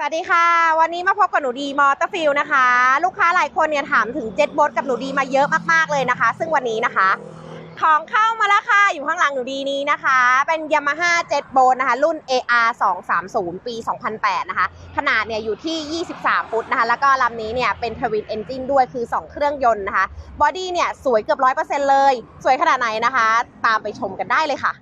สวัสดีค่ะ วันนี้มาพบกับหนูดีมอเตอร์ฟิลนะคะ ลูกค้าหลายคนเนี่ยถามถึงเจ็ตบ t กับหนูดีมาเยอะมากๆเลยนะคะ ซึ่งวันนี้นะคะ ของเข้ามาแล้วค่ะ อยู่ข้างหลังหนูดีนี้นะคะ เป็น Yamaha Jet b o a t นะคะ รุ่น AR 230 ปี 2008 นะคะ ขนาดเนี่ยอยู่ที่ 23 ฟุตนะคะ แล้วก็ลำนี้เนี่ยเป็นทวินเอนจินด้วยคือ 2 เครื่องยนต์นะคะ บอดี้เนี่ยสวยเกือบ 100%เลย สวยขนาดไหนนะคะ ตามไปชมกันได้เลยค่ะ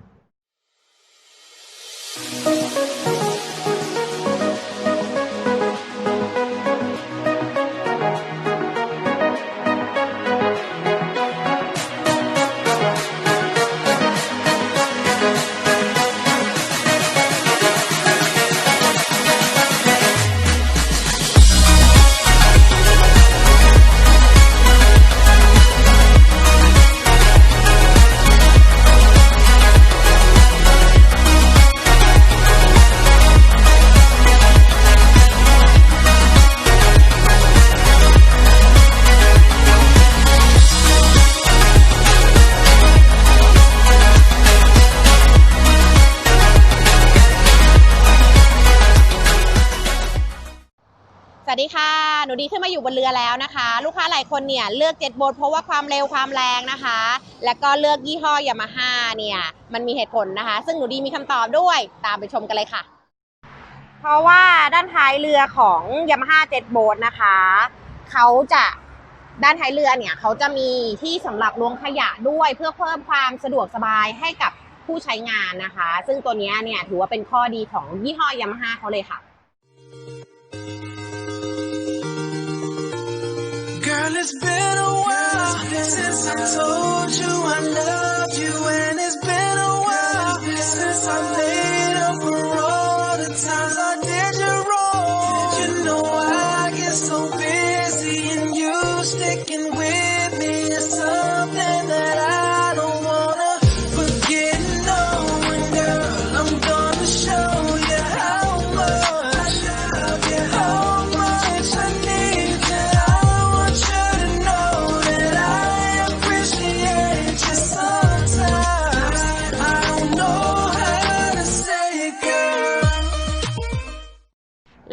สวัสดีค่ะ หนูดีขึ้นมาอยู่บนเรือแล้วนะคะ ลูกค้าหลายคนเนี่ยเลือกเจ็ตโบ๊ทเพราะว่าความเร็วความแรงนะคะ แล้วก็เลือกยี่ห้อยามาฮ่าเนี่ยมันมีเหตุผลนะคะ ซึ่งหนูดีมีคำตอบด้วยตามไปชมกันเลยค่ะ เพราะว่าด้านท้ายเรือของยามาฮ่าเจ็ตโบ๊ทนะคะเขาจะด้านท้ายเรือเนี่ยเขาจะมีที่สำหรับลวงขยะด้วยเพื่อเพิ่มความสะดวกสบายให้กับผู้ใช้งานนะคะ ซึ่งตัวเนี้ยเนี่ยถือว่าเป็นข้อดีของยี่ห้อยามาฮ่าเขาเลยค่ะ it's been a while since I told you I loved you,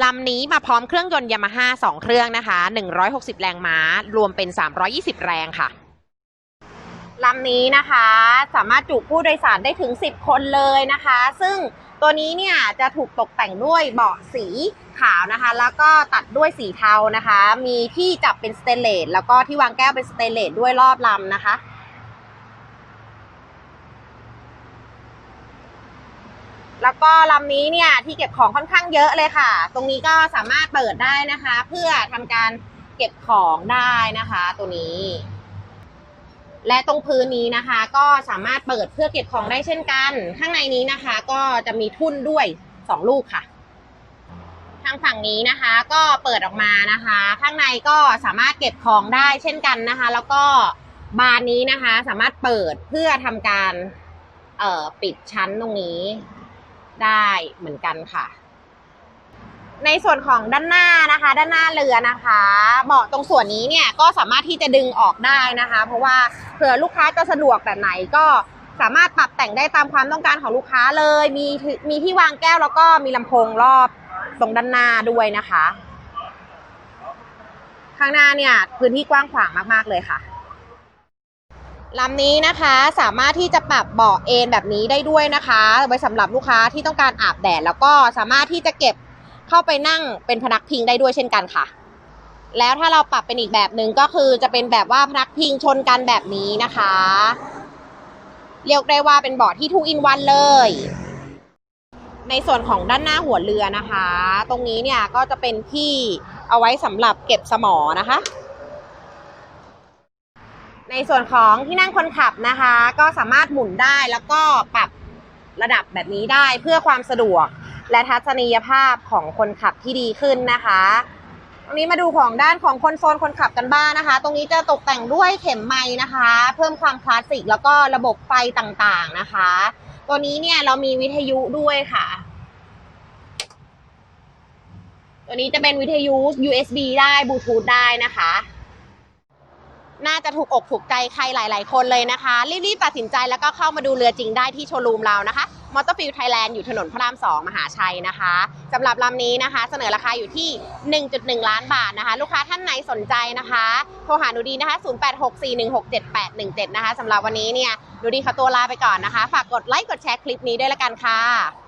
ลำนี้มาพร้อมเครื่องยนต์ยามาฮ่า2เครื่องนะคะ 160 แรงม้า รวมเป็น 320 แรงค่ะ ลำนี้นะคะสามารถจุผู้โดยสารได้ถึง 10 คนเลยนะคะ ซึ่งตัวนี้เนี่ยจะถูกตกแต่งด้วยเบาะสีขาวนะคะ แล้วก็ตัดด้วยสีเทานะคะ มีที่จับเป็นสเตนเลสแล้วก็ที่วางแก้วเป็นสเตนเลสด้วยรอบลำนะคะ แล้วก็ลำนี้เนี่ยที่เก็บของค่อนข้างเยอะเลยค่ะ ตรงนี้ก็สามารถเปิดได้นะคะ เพื่อทำการเก็บของได้นะคะ ตัวนี้ และตรงพื้นนี้นะคะ ก็สามารถเปิดเพื่อเก็บของได้เช่นกัน ข้างในนี้นะคะ ก็จะมีทุ่นด้วยสองลูกค่ะ ทางฝั่งนี้นะคะ ก็เปิดออกมานะคะ ข้างในก็สามารถเก็บของได้เช่นกันนะคะ แล้วก็บานนี้นะคะ สามารถเปิดเพื่อทำการปิดชั้นตรงนี้ ได้เหมือนกันค่ะ ในส่วนของด้านหน้านะคะ ด้านหน้าเรือนะคะเบาะตรงส่วนนี้เนี่ยก็สามารถที่จะดึงออกได้นะคะ เพราะว่าเผื่อลูกค้าจะสะดวกแบบไหนก็สามารถปรับแต่งได้ตามความต้องการของลูกค้าเลย มีมีที่วางแก้วแล้วก็มีลำโพงรอบตรงด้านหน้าด้วยนะคะ ข้างหน้าเนี่ยพื้นที่กว้างขวางมาก ๆ เลยค่ะ ลำนี้นะคะสามารถที่จะปรับเบาะเอนแบบนี้ได้ด้วยนะคะไว้สำหรับลูกค้าที่ต้องการอาบแดดแล้วก็สามารถที่จะเก็บเข้าไปนั่งเป็นพนักพิงได้ด้วยเช่นกันค่ะ แล้วถ้าเราปรับเป็นอีกแบบหนึ่งก็คือจะเป็นแบบว่าพนักพิงชนกันแบบนี้นะคะ เรียกได้ว่าเป็นเบาะที่ทุกอินวันเลย ในส่วนของด้านหน้าหัวเรือนะคะ ตรงนี้เนี่ยก็จะเป็นที่เอาไว้สำหรับเก็บสมอนะคะ ในส่วนของที่นั่งคนขับนะคะ ก็สามารถหมุนได้แล้วก็ปรับระดับแบบนี้ได้เพื่อความสะดวก และทัศนียภาพของคนขับที่ดีขึ้นนะคะตรงนี้มาดูของด้านของคนโซนคนขับกันบ้างนะคะ ตรงนี้จะตกแต่งด้วยเข็มไม้นะคะ เพิ่มความคลาสสิกแล้วก็ระบบไฟต่างๆนะคะ ตัวนี้เนี่ยเรามีวิทยุด้วยค่ะ ตัวนี้จะเป็นวิทยุ USB ได้บลูทูธได้นะคะ น่าจะถูกอกถูกใจใครหลาย ๆ คนเลยนะคะ รีบๆตัดสินใจแล้วก็เข้ามาดูเรือจริงได้ที่โชว์รูมเรานะคะมอเตอร์ฟิลไทยแลนด์อยู่ถนนพระราม 2 มหาชัยนะคะสำหรับลำนี้นะคะ เสนอราคาอยู่ที่ 1.1 ล้านบาทนะคะ ลูกค้าท่านไหนสนใจนะคะ โทรหาหนูดีนะคะ 0864167817 นะคะสำหรับวันนี้เนี่ยหนูดีขอตัวลาไปก่อนนะคะ ฝากกดไลค์กดแชร์คลิปนี้ด้วยละกันค่ะ